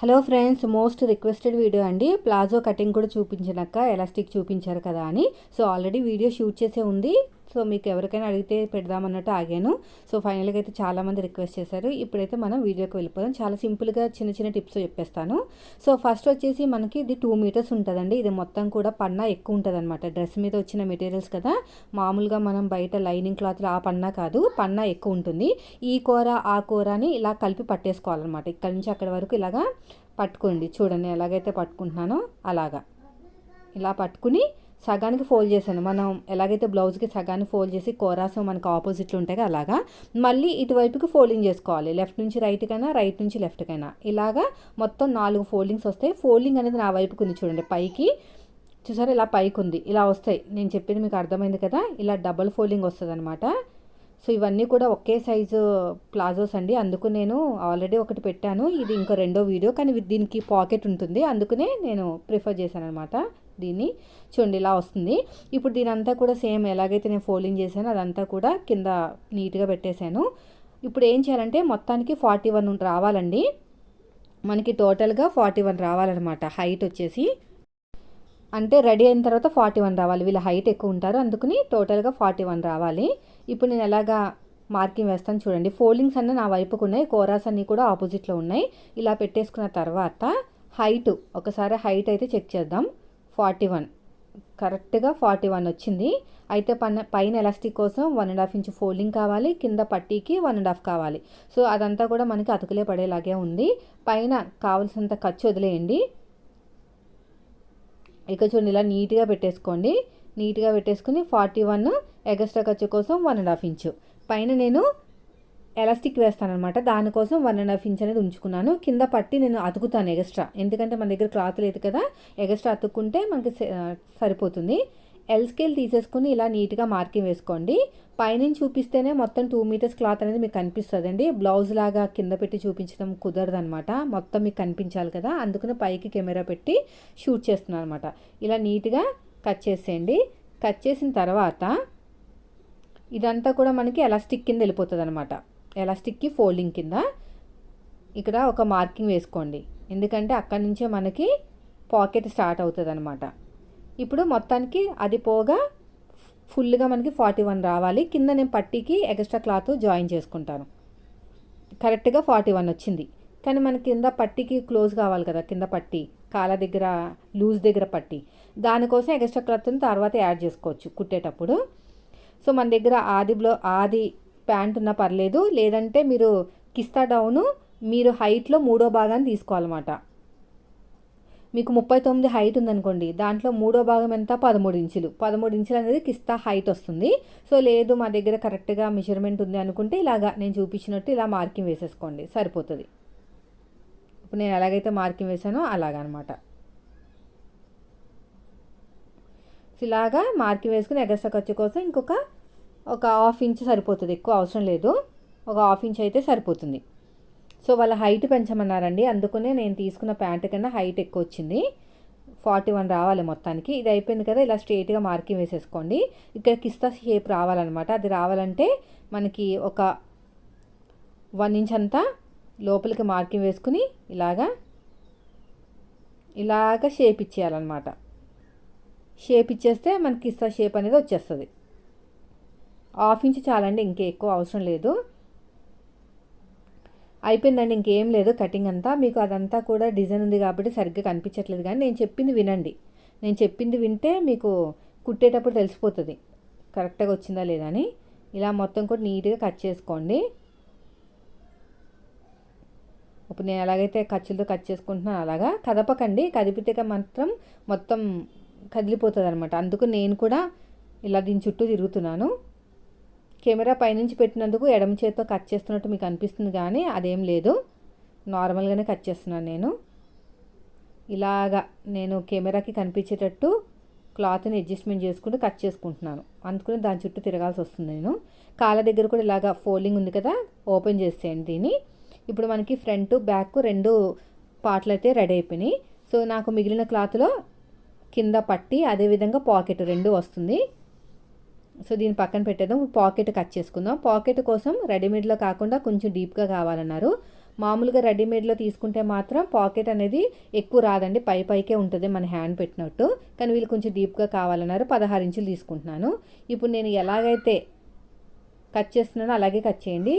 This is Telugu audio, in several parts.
Hello friends most requested video అండి. ప్లాజో కటింగ్ కూడా చూపించినాక ఎలాస్టిక్ చూపించారు కదా అని. సో ఆల్రెడీ వీడియో షూట్ చేసే ఉంది. సో మీకు ఎవరికైనా అడిగితే పెడదామన్నట్టు ఆగాను. సో ఫైనల్గా అయితే చాలామంది రిక్వెస్ట్ చేశారు. ఇప్పుడైతే మనం వీడియోకి వెళ్ళిపోదాం. చాలా సింపుల్గా చిన్న చిన్న టిప్స్ చెప్పేస్తాను. సో ఫస్ట్ వచ్చేసి మనకి ఇది టూ మీటర్స్ ఉంటుందండి. ఇది మొత్తం కూడా పన్నా ఎక్కువ ఉంటుంది అనమాట డ్రెస్ మీద వచ్చిన మెటీరియల్స్ కదా. మామూలుగా మనం బయట లైనింగ్ క్లాత్లో ఆ పన్నా కాదు. పన్నా ఎక్కువ ఉంటుంది. ఈ కూర ఆ కూరని ఇలా కలిపి పట్టేసుకోవాలన్నమాట. ఇక్కడ నుంచి అక్కడ వరకు ఇలాగా పట్టుకోండి. చూడండి ఎలాగైతే పట్టుకుంటున్నానో అలాగా. ఇలా పట్టుకుని సగానికి ఫోల్డ్ చేశాను. మనం ఎలాగైతే బ్లౌజ్కి సగాన్ని ఫోల్డ్ చేసి కోరాసం మనకు ఆపోజిట్లు ఉంటాయి అలాగా మళ్ళీ ఇటువైపుకి ఫోల్డింగ్ చేసుకోవాలి. లెఫ్ట్ నుంచి రైట్కైనా రైట్ నుంచి లెఫ్ట్కైనా ఇలాగా మొత్తం నాలుగు ఫోల్డింగ్స్ వస్తాయి. ఫోల్డింగ్ అనేది నా వైపుకి ఉంది చూడండి. పైకి చూసారా ఇలా పైకి ఉంది. ఇలా వస్తాయి. నేను చెప్పింది మీకు అర్థమైంది కదా? ఇలా డబల్ ఫోల్డింగ్ వస్తుంది అనమాట సో ఇవన్నీ కూడా ఒకే సైజు ప్లాజోస్ అండి. అందుకు నేను ఆల్రెడీ ఒకటి పెట్టాను. ఇది ఇంకో రెండో వీడియో. కానీ దీనికి పాకెట్ ఉంటుంది. అందుకనే నేను ప్రిఫర్ చేశాను అనమాట దీన్ని చూడండి ఇలా వస్తుంది. ఇప్పుడు దీని అంతా కూడా సేమ్ ఎలాగైతే నేను ఫోల్డింగ్ చేశానో అదంతా కూడా కింద నీట్గా పెట్టేశాను. ఇప్పుడు ఏం చేయాలంటే మొత్తానికి ఫార్టీ వన్ రావాలండి. మనకి టోటల్గా ఫార్టీ వన్ రావాలన్నమాట. హైట్ వచ్చేసి అంటే రెడీ అయిన తర్వాత ఫార్టీ వన్ రావాలి. వీళ్ళ హైట్ ఎక్కువ ఉంటారు అందుకని టోటల్గా ఫార్టీ వన్ రావాలి. ఇప్పుడు నేను ఎలాగా మార్కింగ్ వేస్తాను చూడండి. ఫోల్డింగ్స్ అన్నీ నా వైపుకు ఉన్నాయి. కోరాస్ అన్నీ కూడా ఆపోజిట్లో ఉన్నాయి. ఇలా పెట్టేసుకున్న తర్వాత హైట్ ఒకసారి హైట్ అయితే చెక్ చేద్దాం. Forty one. కరెక్ట్గా ఫార్టీ వన్ వచ్చింది. అయితే పైన పైన ఎలాస్టిక్ కోసం one and half inch folding కావాలి. కింద పట్టీకి వన్ అండ్ హాఫ్ కావాలి. సో అదంతా కూడా మనకి అతుకులే పడేలాగే ఉంది. పైన కావాల్సినంత ఖర్చు వదిలేయండి. ఇక చూడండి ఇలా నీట్గా పెట్టేసుకోండి. నీట్గా పెట్టేసుకుని ఫార్టీ వన్ ఎగస్ట్రా ఖర్చు కోసం వన్ అండ్ హాఫ్ ఇంచు. పైన నేను ఎలాస్టిక్ వేస్తానమాట దానికోసం వన్ అండ్ హాఫ్ ఇంచ్ అనేది ఉంచుకున్నాను. కింద పట్టి నేను అతుకుతాను ఎగస్ట్రా ఎందుకంటే మన దగ్గర క్లాత్ లేదు కదా ఎగస్ట్రా అతుక్కుంటే మనకి సరిపోతుంది. ఎల్ స్కేల్ తీసేసుకుని ఇలా నీట్గా మార్కింగ్ వేసుకోండి. పైనుంచి చూపిస్తేనే మొత్తం టూ మీటర్స్ క్లాత్ అనేది మీకు కనిపిస్తుందండి. బ్లౌజ్ లాగా కింద పెట్టి చూపించడం కుదరదనమాట మొత్తం మీకు కనిపించాలి కదా. అందుకని పైకి కెమెరా పెట్టి షూట్ చేస్తున్నాను అనమాట ఇలా నీట్గా కట్ చేసేయండి. కట్ చేసిన తర్వాత ఇదంతా కూడా మనకి ఎలాస్టిక్ కింద వెళ్ళిపోతుంది అనమాట ఎలాస్టిక్కి ఫోల్డింగ్ కింద ఇక్కడ ఒక మార్కింగ్ వేసుకోండి. ఎందుకంటే అక్కడి నుంచే మనకి పాకెట్ స్టార్ట్ అవుతుంది అనమాట ఇప్పుడు మొత్తానికి అది పోగా ఫుల్గా మనకి ఫార్టీ వన్ రావాలి. కింద నేను పట్టీకి ఎక్స్ట్రా క్లాత్ జాయిన్ చేసుకుంటాను. కరెక్ట్గా ఫార్టీ వన్ వచ్చింది. కానీ మన కింద పట్టీకి క్లోజ్ కావాలి కదా కింద పట్టీ కాల దగ్గర లూజ్ దగ్గర పట్టీ. దానికోసం ఎక్స్ట్రా క్లాత్ని తర్వాత యాడ్ చేసుకోవచ్చు కుట్టేటప్పుడు. సో మన దగ్గర ఆది బ్లో ఆది ప్యాంట్ ఉన్నా పర్లేదు లేదంటే మీరు కిస్తా డౌను మీరు హైట్లో మూడో భాగాన్ని తీసుకోవాలన్నమాట. మీకు ముప్పై తొమ్మిది హైట్ ఉందనుకోండి దాంట్లో మూడో భాగం ఎంత? పదమూడు ఇంచులు. పదమూడు ఇంచులు అనేది కిస్తా హైట్ వస్తుంది. సో లేదు మా దగ్గర కరెక్ట్గా మెజర్మెంట్ ఉంది అనుకుంటే ఇలాగా నేను చూపించినట్టు ఇలా మార్కింగ్ వేసేసుకోండి సరిపోతుంది. ఇప్పుడు నేను ఎలాగైతే మార్కింగ్ వేసానో అలాగనమాట ఇలాగా మార్కింగ్ వేసుకుని ఎగస్ట్రా ఖర్చు కోసం ఇంకొక ఒక హాఫ్ ఇంచ్ సరిపోతుంది ఎక్కువ అవసరం లేదు. ఒక హాఫ్ ఇంచ్ అయితే సరిపోతుంది. సో వాళ్ళ హైట్ పెంచమన్నారండి. అందుకనే నేను తీసుకున్న ప్యాంట్ కన్నా హైట్ ఎక్కువ వచ్చింది. ఫార్టీ వన్ రావాలి మొత్తానికి. ఇది అయిపోయింది కదా ఇలా స్ట్రేట్గా మార్కింగ్ వేసేసుకోండి. ఇక్కడ కిస్తా షేప్ రావాలన్నమాట. అది రావాలంటే మనకి ఒక వన్ ఇంచ్ అంతా లోపలికి మార్కింగ్ వేసుకుని ఇలాగా ఇలాగ షేప్ ఇచ్చేయాలన్నమాట. షేప్ ఇచ్చేస్తే మనకి కిస్తా షేప్ అనేది వచ్చేస్తుంది. హాఫ్ ఇంచ్ చాలండి ఇంకే ఎక్కువ అవసరం లేదు. అయిపోయిందండి ఇంకేం లేదు కటింగ్ అంతా. మీకు అదంతా కూడా డిజైన్ ఉంది కాబట్టి సరిగ్గా కనిపించట్లేదు కానీ నేను చెప్పింది వినండి. నేను చెప్పింది వింటే మీకు కుట్టేటప్పుడు తెలిసిపోతుంది. కరెక్ట్గా వచ్చిందా లేదా అని. ఇలా మొత్తం కూడా నీట్గా కట్ చేసుకోండి. ఇప్పుడు నేను ఎలాగైతే ఖర్చులతో కట్ చేసుకుంటున్నాను అలాగా కదపకండి. కదిపితే మాత్రం మొత్తం కదిలిపోతుంది అనమాట అందుకు నేను కూడా ఇలా దీని చుట్టూ తిరుగుతున్నాను. కెమెరా పైనుంచి పెట్టినందుకు ఎడమ చేతితో కట్ చేస్తున్నట్టు మీకు అనిపిస్తుంది కానీ అదేం లేదు. నార్మల్గానే కట్ చేస్తున్నాను నేను. ఇలాగా నేను కెమెరాకి కనిపించేటట్టు క్లాత్ని అడ్జస్ట్మెంట్ చేసుకుంటూ కట్ చేసుకుంటున్నాను. అందుకని దాని చుట్టూ తిరగాల్సి వస్తుంది నేను. కాళ్ళ దగ్గర కూడా ఇలాగా ఫోల్డింగ్ ఉంది కదా ఓపెన్ చేసేయండి దీన్ని. ఇప్పుడు మనకి ఫ్రంట్ బ్యాక్ రెండు పార్ట్లు అయితే రెడీ అయిపోయినాయి. సో నాకు మిగిలిన క్లాత్లో కింద పట్టి అదేవిధంగా పాకెట్ రెండు వస్తుంది. సో దీన్ని పక్కన పెట్టేద్దాం. పాకెట్ కట్ చేసుకుందాం. పాకెట్ కోసం రెడీమేడ్లో కాకుండా కొంచెం డీప్గా కావాలన్నారు. మామూలుగా రెడీమేడ్లో తీసుకుంటే మాత్రం పాకెట్ అనేది ఎక్కువ రాదండి. పై పైకే ఉంటుంది మన హ్యాండ్ పెట్టినట్టు. కానీ వీళ్ళు కొంచెం డీప్గా కావాలన్నారు. పదహారు ఇంచులు తీసుకుంటున్నాను. ఇప్పుడు నేను ఎలాగైతే కట్ చేస్తున్నానో అలాగే కట్ చేయండి.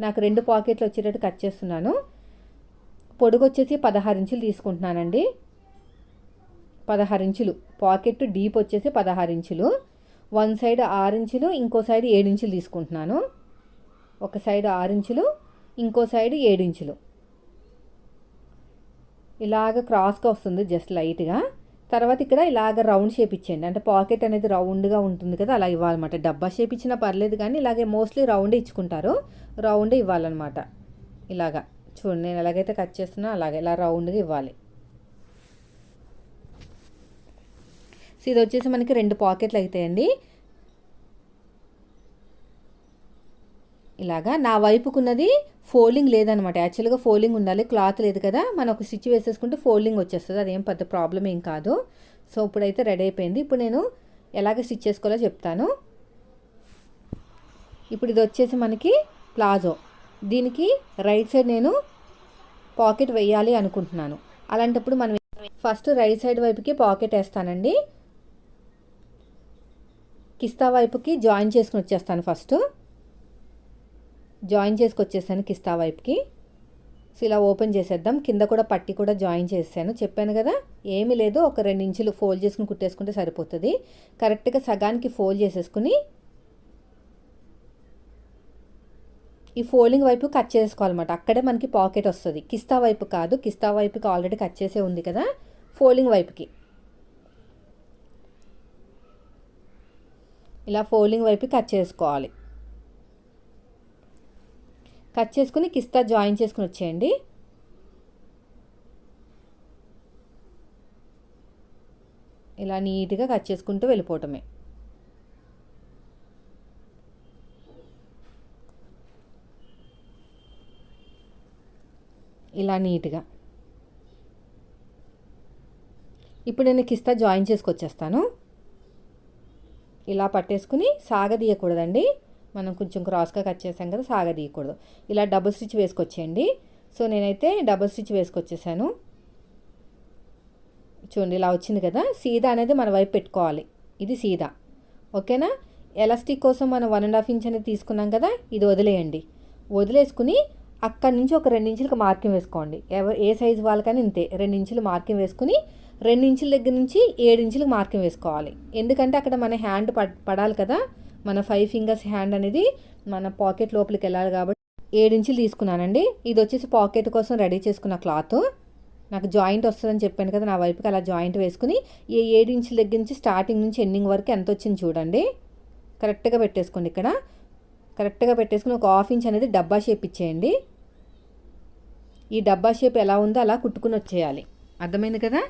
నాకు రెండు పాకెట్లు వచ్చేటట్టు కట్ చేస్తున్నాను. పొడుగు వచ్చేసి పదహారు ఇంచులు తీసుకుంటున్నానండి. పదహారు ఇంచులు. పాకెట్ డీప్ వచ్చేసి పదహారు ఇంచులు. వన్ సైడ్ ఆరు ఇంచులు ఇంకో సైడ్ ఏడు ఇంచులు తీసుకుంటున్నాను. ఒక సైడ్ ఆరు ఇంచులు ఇంకో సైడ్ ఏడు ఇంచులు. ఇలాగ క్రాస్గా వస్తుంది జస్ట్ లైట్గా. తర్వాత ఇక్కడ ఇలాగ రౌండ్ షేప్ ఇచ్చేయండి. అంటే పాకెట్ అనేది రౌండ్గా ఉంటుంది కదా అలా ఇవ్వాలన్నమాట. డబ్బా షేప్ ఇచ్చినా పర్లేదు కానీ ఇలాగే మోస్ట్లీ రౌండే ఇచ్చుకుంటారు. రౌండే ఇవ్వాలన్నమాట. ఇలాగా. చూడండి నేను ఎలాగైతే కట్ చేస్తున్నా అలాగే ఇలా రౌండ్గా ఇవ్వాలి. సో ఇది వచ్చేసి మనకి రెండు పాకెట్లు అవుతాయండి ఇలాగా నా వైపుకున్నది ఫోల్డింగ్ లేదనమాట. యాక్చువల్గా ఫోల్డింగ్ ఉండాలి క్లాత్ లేదు కదా. మనం ఒక స్టిచ్ వేసేసుకుంటే ఫోల్డింగ్ వచ్చేస్తుంది. అదేం పెద్ద ప్రాబ్లం ఏం కాదు. సో ఇప్పుడైతే రెడీ అయిపోయింది. ఇప్పుడు నేను ఎలాగ స్టిచ్ చేసుకోవాలో చెప్తాను. ఇప్పుడు ఇది వచ్చేసి మనకి ప్లాజో. దీనికి రైట్ సైడ్ నేను పాకెట్ వేయాలి అనుకుంటున్నాను. అలాంటప్పుడు మనం ఫస్ట్ రైట్ సైడ్ వైపుకి పాకెట్ వేస్తానండి. కిస్తా వైపుకి జాయిన్ చేసుకుని వచ్చేస్తాను ఫస్ట్. జాయిన్ చేసుకొచ్చేసాను కిస్తా వైపుకి. సో ఇలా ఓపెన్ చేసేద్దాం. కింద కూడా పట్టి కూడా జాయిన్ చేసాను చెప్పాను కదా ఏమీ లేదు ఒక రెండు ఇంచులు ఫోల్డ్ చేసుకుని కుట్టేసుకుంటే సరిపోతుంది. కరెక్ట్గా సగానికి ఫోల్డ్ చేసేసుకుని ఈ ఫోల్డింగ్ వైపు కట్ చేసుకోవాలన్నమాట. అక్కడే మనకి పాకెట్ వస్తుంది. కిస్తా వైపు కాదు కిస్తా వైపుకి ఆల్రెడీ కట్ చేసే ఉంది కదా ఫోల్డింగ్ వైపుకి. ఇలా ఫోల్డింగ్ వైపు కట్ చేసుకోవాలి. కట్ చేసుకుని కిస్తా జాయిన్ చేసుకుని వచ్చేయండి. ఇలా నీట్గా కట్ చేసుకుంటూ వెళ్ళిపోవటమే. ఇలా నీట్గా. ఇప్పుడు నేను కిస్తా జాయిన్ చేసుకొచ్చేస్తాను. ఇలా పట్టేసుకుని సాగదీయకూడదండి. మనం కొంచెం క్రాస్గా కట్ చేసాం కదా సాగదీయకూడదు. ఇలా డబుల్ స్టిచ్ వేసుకొచ్చేయండి. సో నేనైతే డబుల్ స్టిచ్ వేసుకొచ్చేసాను. చూడండి ఇలా వచ్చింది కదా. సీదా అనేది మన వైపు పెట్టుకోవాలి. ఇది సీదా. ఓకేనా? ఎలాస్టిక్ కోసం మనం వన్ అండ్ హాఫ్ ఇంచ్ అనేది తీసుకున్నాం కదా ఇది వదిలేయండి. వదిలేసుకుని అక్కడి నుంచి ఒక రెండు ఇంచులకు మార్కింగ్ వేసుకోండి. ఎవరు ఏ సైజు వాళ్ళకని ఇంతే రెండు ఇంచులు మార్కింగ్ వేసుకుని రెండు ఇంచుల దగ్గర నుంచి ఏడు ఇంచులకు మార్కింగ్ వేసుకోవాలి. ఎందుకంటే అక్కడ మన హ్యాండ్ పడాలి కదా. మన ఫైవ్ ఫింగర్స్ హ్యాండ్ అనేది మన పాకెట్ లోపలికి వెళ్ళాలి కాబట్టి ఏడు ఇంచులు తీసుకున్నానండి. ఇది వచ్చేసి పాకెట్ కోసం రెడీ చేసుకున్న క్లాత్. నాకు జాయింట్ వస్తుందని చెప్పాను కదా నా వైపుకి అలా జాయింట్ వేసుకుని ఈ ఏడు ఇంచుల దగ్గర నుంచి స్టార్టింగ్ నుంచి ఎండింగ్ వరకు ఎంత వచ్చింది చూడండి. కరెక్ట్గా పెట్టేసుకోండి ఇక్కడ. కరెక్ట్గా పెట్టేసుకుని ఒక హాఫ్ ఇంచ్ అనేది డబ్బా షేప్ ఇచ్చేయండి. ఈ డబ్బా షేప్ ఎలా ఉందో అలా కుట్టుకుని వచ్చేయాలి. అర్థమైంది కదా?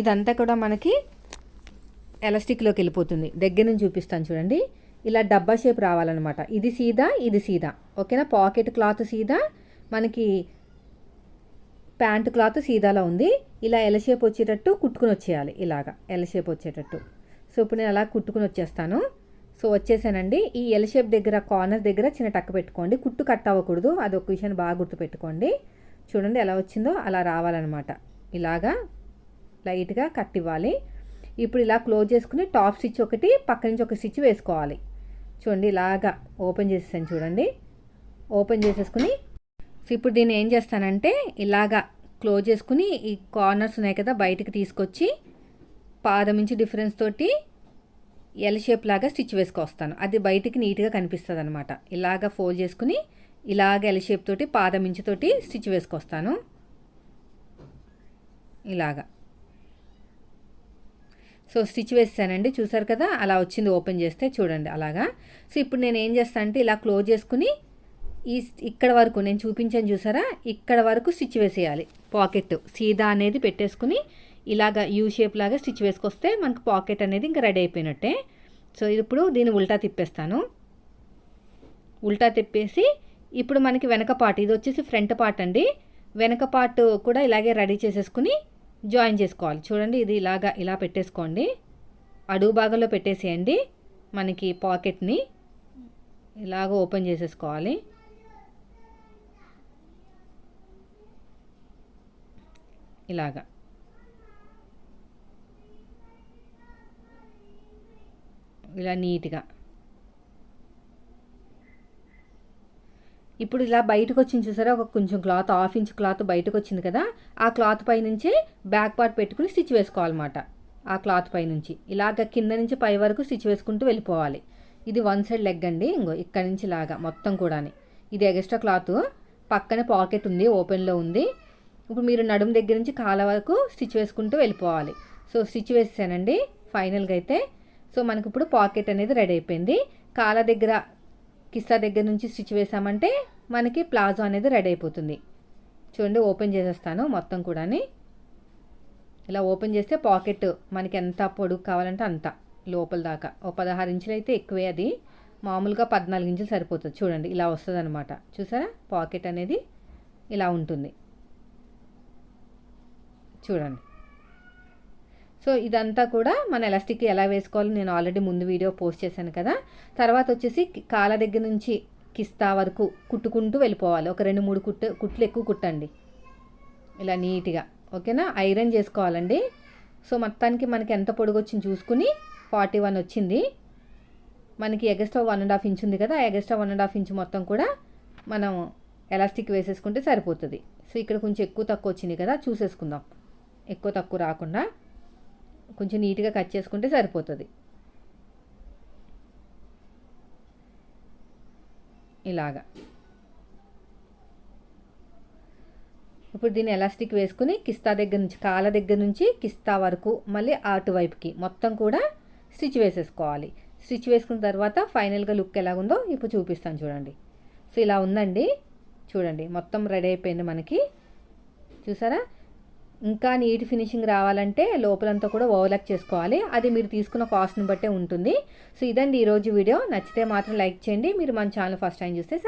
ఇదంతా కూడా మనకి ఎలాస్టిక్లోకి వెళ్ళిపోతుంది. దగ్గర నుంచి చూపిస్తాను చూడండి. ఇలా డబ్బా షేప్ రావాలన్నమాట. ఇది సీదా ఇది సీదా. ఓకేనా? పాకెట్ క్లాత్ సీదా. మనకి ప్యాంట్ క్లాత్ సీదాలో ఉంది. ఇలా ఎల షేప్ వచ్చేటట్టు కుట్టుకుని వచ్చేయాలి. ఇలాగా ఎల షేప్ వచ్చేటట్టు. సో ఇప్పుడు నేను అలా కుట్టుకుని వచ్చేస్తాను. సో వచ్చేసానండి. ఈ ఎల్ షేప్ దగ్గర కార్నర్ దగ్గర చిన్న టక్ పెట్టుకోండి. కుట్టు కట్ అవ్వకూడదు. అది ఒక విషయాన్ని బాగా గుర్తుపెట్టుకోండి. చూడండి ఎలా వచ్చిందో అలా రావాలన్నమాట. ఇలాగా లైట్గా కట్ ఇవ్వాలి ఇప్పుడు ఇలా క్లోజ్ చేసుకుని టాప్ స్టిచ్ ఒకటి పక్క నుంచి ఒక స్టిచ్ వేసుకోవాలి. చూడండి ఇలాగా ఓపెన్ చేసేసాను చూడండి. ఓపెన్ చేసేసుకుని సో ఇప్పుడు దీన్ని ఏం చేస్తానంటే ఇలాగా క్లోజ్ చేసుకుని ఈ కార్నర్స్ ఉన్నాయి కదా బయటకు తీసుకొచ్చి పాదం నుంచి డిఫరెన్స్ తోటి ఎల్ షేప్ లాగా స్టిచ్ వేసుకొస్తాను. అది బయటికి నీట్గా కనిపిస్తుంది అనమాట ఇలాగ ఫోల్డ్ చేసుకుని ఇలాగ ఎల్ షేప్ తోటి పాదం ఇంచుతోటి స్టిచ్ వేసుకొస్తాను. ఇలాగా. సో స్టిచ్ వేసానండి చూసారు కదా? అలా వచ్చింది. ఓపెన్ చేస్తే చూడండి. అలాగా. సో ఇప్పుడు నేను ఏం చేస్తాను అంటే ఇలా క్లోజ్ చేసుకుని ఈ ఇక్కడ వరకు నేను చూపించాను చూసారా? ఇక్కడ వరకు స్టిచ్ వేసేయాలి. పాకెట్. సీదా అనేది పెట్టేసుకుని ఇలాగ యూ షేప్ లాగా స్టిచ్ వేసుకొస్తే మనకు పాకెట్ అనేది ఇంకా రెడీ అయిపోయినట్టే. సో ఇప్పుడు దీన్ని ఉల్టా తిప్పేస్తాను. ఉల్టా తిప్పేసి ఇప్పుడు మనకి వెనక పార్ట్. ఇది వచ్చేసి ఫ్రంట్ పార్ట్ అండి. వెనక పార్ట్ కూడా ఇలాగే రెడీ చేసేసుకుని జాయిన్ చేసుకోవాలి. చూడండి ఇది ఇలాగా ఇలా పెట్టేసుకోండి. అడుగు భాగంలో పెట్టేసేయండి. మనకి పాకెట్ని ఇలాగ ఓపెన్ చేసేసుకోవాలి. ఇలాగా. ఇలా నీట్గా. ఇప్పుడు ఇలా బయటకు వచ్చింది చూసారా? ఒక కొంచెం క్లాత్ హాఫ్ ఇంచ్ క్లాత్ బయటకు వచ్చింది కదా? ఆ క్లాత్ పై నుంచి బ్యాక్ పార్ట్ పెట్టుకుని స్టిచ్ వేసుకోవాలన్నమాట. ఆ క్లాత్ పై నుంచి ఇలాగ కింద నుంచి పై వరకు స్టిచ్ వేసుకుంటూ వెళ్ళిపోవాలి. ఇది వన్ సైడ్ లెగ్ అండి. ఇంకో ఇక్కడ నుంచి లాగా మొత్తం కూడాని. ఇది ఎక్స్ట్రా క్లాత్. పక్కనే పాకెట్ ఉంది ఓపెన్లో ఉంది. ఇప్పుడు మీరు నడుము దగ్గర నుంచి కాల వరకు స్టిచ్ వేసుకుంటూ వెళ్ళిపోవాలి. సో స్టిచ్ వేసానండి ఫైనల్గా అయితే. సో మనకి ఇప్పుడు పాకెట్ అనేది రెడీ అయిపోయింది. కాల దగ్గర కిస్సా దగ్గర నుంచి స్టిచ్ వేసామంటే మనకి ప్లాజో అనేది రెడీ అయిపోతుంది. చూడండి ఓపెన్ చేసేస్తాను మొత్తం కూడాని. ఇలా ఓపెన్ చేస్తే పాకెట్ మనకి ఎంత పొడుగు కావాలంటే అంత లోపల దాకా. ఓ పదహారు ఇంచులు అయితే ఎక్కువే అది. మామూలుగా పద్నాలుగు ఇంచులు సరిపోతుంది. చూడండి ఇలా వస్తుంది అనమాట చూసారా? పాకెట్ అనేది ఇలా ఉంటుంది. చూడండి. సో ఇదంతా కూడా మన ఎలాస్టిక్ ఎలా వేసుకోవాలో నేను ఆల్రెడీ ముందు వీడియో పోస్ట్ చేశాను కదా. తర్వాత వచ్చేసి కాల దగ్గర నుంచి కిస్తా వరకు కుట్టుకుంటూ వెళ్ళిపోవాలి. ఒక రెండు మూడు కుట్టు కుట్లు ఎక్కువ కుట్టండి. ఇలా నీట్గా ఓకేనా? ఐరన్ చేసుకోవాలండి. సో మొత్తానికి మనకి ఎంత పొడుగు వచ్చింది చూసుకుని ఫార్టీ వన్ వచ్చింది. మనకి extra one and half inch ఉంది కదా extra one and half inch మొత్తం కూడా మనం ఎలాస్టిక్ వేసేసుకుంటే సరిపోతుంది. సో ఇక్కడ కొంచెం ఎక్కువ తక్కువ వచ్చింది కదా చూసేసుకుందాం. ఎక్కువ తక్కువ రాకుండా. కొంచెం నీట్గా కట్ చేసుకుంటే సరిపోతుంది. ఇలాగా. ఇప్పుడు దీన్ని ఎలాస్టిక్ వేసుకుని కిస్తా దగ్గర నుంచి కాల దగ్గర నుంచి కిస్తా వరకు మళ్ళీ అటువైపుకి మొత్తం కూడా స్టిచ్ వేసేసుకోవాలి. స్టిచ్ వేసుకున్న తర్వాత ఫైనల్గా లుక్ ఎలాగుందో ఇప్పుడు చూపిస్తాను చూడండి. సో ఇలా ఉందండి. చూడండి మొత్తం రెడీ అయిపోయింది మనకి. చూసారా? ఇంకా నీట్ ఫినిషింగ్ రావాలంటే లోపలంతా కూడా ఓవర్లాక్ చేసుకోవాలి. అది మీరు తీసుకున్న కాస్ట్ని బట్టే ఉంటుంది. సో ఇదండి ఈరోజు వీడియో. నచ్చితే మాత్రం లైక్ చేయండి. మీరు మన ఛానల్ ఫస్ట్ టైం చూస్తే